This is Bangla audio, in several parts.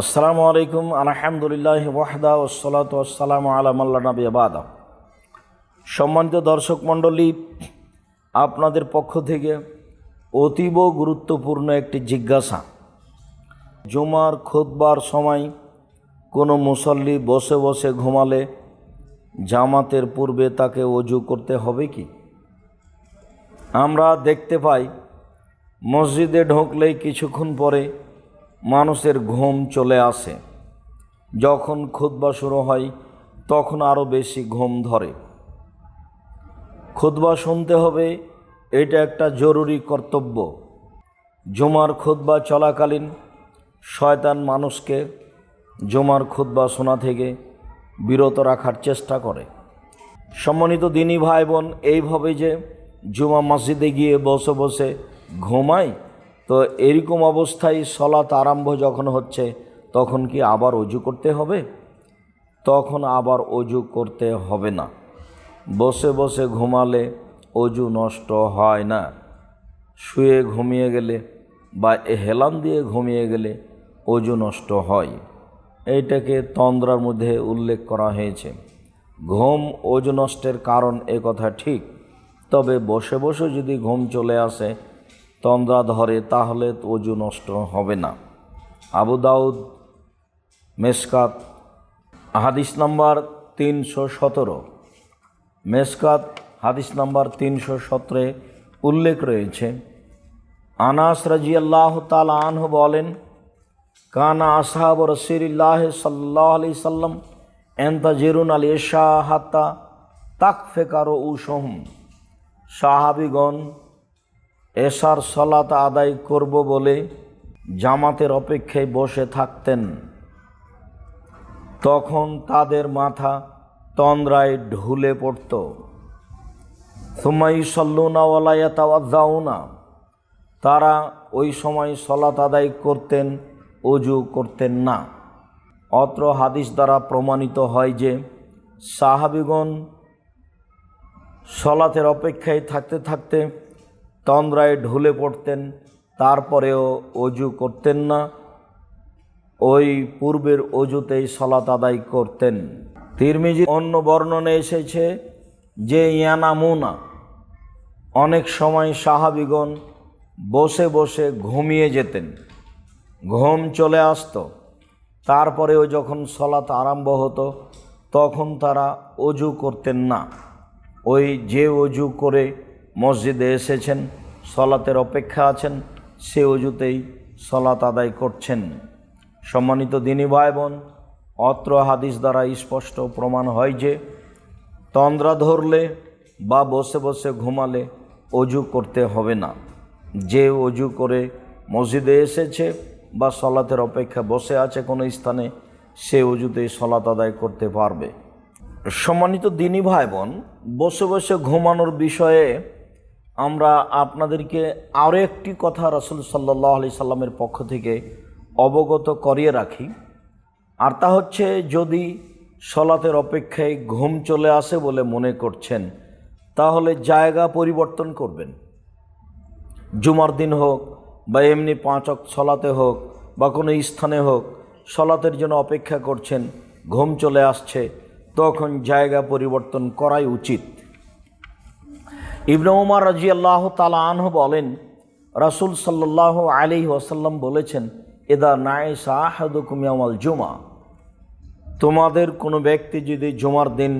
আসসালামু আলাইকুম, আলহামদুলিল্লাহ ওয়াহদা ওসলাত আসসালাম আলামাল্লা নবী আবাদা সম্মানিত দর্শক মণ্ডলী, আপনাদের পক্ষ থেকে অতীব গুরুত্বপূর্ণ একটি জিজ্ঞাসা। জুমার খোদবার সময় কোনো মুসল্লি বসে বসে ঘুমালে জামাতের পূর্বে তাকে অজু করতে হবে কি? আমরা দেখতে পাই, মসজিদে ঢুকলেই কিছুক্ষণ পরে মানুষের ঘুম চলে আসে। যখন খুতবা শুরু হয়, তখন আরও বেশি ঘুম ধরে। খুতবা শুনতে হবে, এটা একটা জরুরি কর্তব্য। জুমার খুতবা চলাকালীন শয়তান মানুষকে জুমার খুতবা শোনা থেকে বিরত রাখার চেষ্টা করে। সম্মানিত দিনী ভাই বোন এইভাবে যে জুমা মসজিদে গিয়ে বসে বসে ঘুমায় তো এরকম অবস্থায় সলাত আরম্ভ যখন হচ্ছে, তখন কি আবার অজু করতে হবে? তখন আবার অজু করতে হবে না। বসে বসে ঘুমালে অজু নষ্ট হয় না। শুয়ে ঘুমিয়ে গেলে বা হেলান দিয়ে ঘুমিয়ে গেলে অজু নষ্ট হয়। এইটাকে তন্দ্রার মধ্যে উল্লেখ করা হয়েছে। ঘুম অজু নষ্টের কারণ এ কথা ঠিক। তবে বসে বসে যদি ঘুম চলে আসে তন্দ্রা ধরে, তাহলে অজু নষ্ট হবে না। আবু দাউদ, মেসকাত, হাদিস নাম্বার তিনশো সতেরো। মেসকাত, হাদিস নাম্বার তিনশো সতেরো উল্লেখ রয়েছে, আনাস রাজি আল্লাহ তাল আনহ বলেন, কানা আসহাব রসিল্লাহ সাল্লাহ আলি সাল্লাম এন্তা জেরুন আল এশা হাত্তা তাক ফেকারো উসহম সাহাবিগণ এশার সলাত আদায় করব বলে জামাতের অপেক্ষায় বসে থাকতেন। তখন তাদের মাথা তন্দ্রায় ঢুলে পড়ত। সুমাই সল্লুনা ওলায়াতাওয়াজাউনা তারা ওই সময় সলাত আদায় করতেন, অজু করতেন না। অত্র হাদিস দ্বারা প্রমাণিত হয় যে, সাহাবিগণ সলাতের অপেক্ষায় থাকতে থাকতে তন্দ্রায় ঢুলে পড়তেন, তারপরেও অজু করতেন না। ওই পূর্বের অজুতেই সলাত আদায় করতেন। তিরমিজি অন্য বর্ণনে এসেছে যে, ইয়ানামুনা, অনেক সময় সাহাবিগণ বসে বসে ঘুমিয়ে যেতেন। ঘুম চলে আসত। তারপরেও যখন সলাত আরম্ভ হতো, তখন তারা অজু করতেন না। ওই যে অজু করে মসজিদে এসেছেন, সলাতের অপেক্ষা আছেন, সে অজুতেই সলাত আদায় করছেন। সম্মানিত দিনী ভাই বোন অত্র হাদিস দ্বারা স্পষ্ট প্রমাণ হয় যে তন্দ্রা ধরলে বা বসে বসে ঘুমালে অজু করতে হবে না। যে অজু করে মসজিদে এসেছে বা সলাতের অপেক্ষা বসে আছে কোনো স্থানে, সে অজুতেই সলাত আদায় করতে পারবে। সম্মানিত দিনী ভাই বোন বসে বসে ঘুমানোর বিষয়ে আমরা আপনাদেরকে আরও একটি কথা রসুল সাল্লাহ আলি সাল্লামের পক্ষ থেকে অবগত করিয়ে রাখি। আর তা হচ্ছে, যদি সলাতের অপেক্ষায় ঘুম চলে আসে বলে মনে করছেন, তাহলে জায়গা পরিবর্তন করবেন। জুমার দিন হোক বা এমনি পাঁচক সলাতে হোক বা কোনো স্থানে হোক, সলাতের জন্য অপেক্ষা করছেন, ঘুম চলে আসছে, তখন জায়গা পরিবর্তন করাই উচিত। ইবনে উমার রাজি আল্লাহ তালা আনহ বলেন, রাসুল সাল্লাহ আলি ওয়াসাল্লাম বলেছেন এদা নায় সাহাদুকুমিয়ামাল জুমা তোমাদের কোনো ব্যক্তি যদি জুমার দিন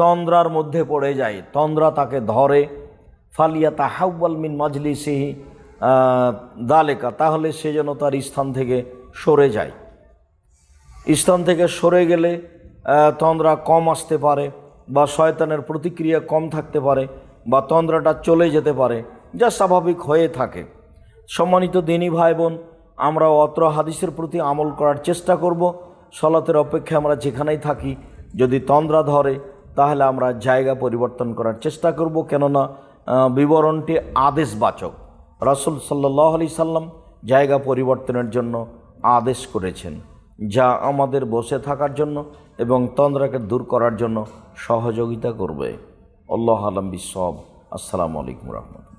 তন্দ্রার মধ্যে পড়ে যায়, তন্দ্রা তাকে ধরে ফালিয়া তাহাউল মিন মাজলিসিহি দালেকা, তাহলে সে যেন তার স্থান থেকে সরে যায়। স্থান থেকে সরে গেলে তন্দ্রা কম আসতে পারে। বা শয়তানের প্রতিক্রিয়া কম থাকতে পারে বা তন্দ্রাটা চলে যেতে পারে, যা স্বাভাবিক হয়ে থাকে। সম্মানিত দিনী ভাই বোন আমরা অত্র হাদিসের প্রতি আমল করার চেষ্টা করব। সলাতের অপেক্ষা আমরা যেখানেই থাকি, যদি তন্দ্রা ধরে, তাহলে আমরা জায়গা পরিবর্তন করার চেষ্টা করব। কেননা বিবরণটি আদেশবাচক। রাসুল সাল্লাহ সাল্লাম জায়গা পরিবর্তনের জন্য আদেশ করেছেন। যা আমাদের বসে থাকার জন্য এবং তন্দ্রাকে দূর করার জন্য সহযোগিতা করবে। আল্লাহ আলম বিসব আসসালামু আলাইকুম রহমতুল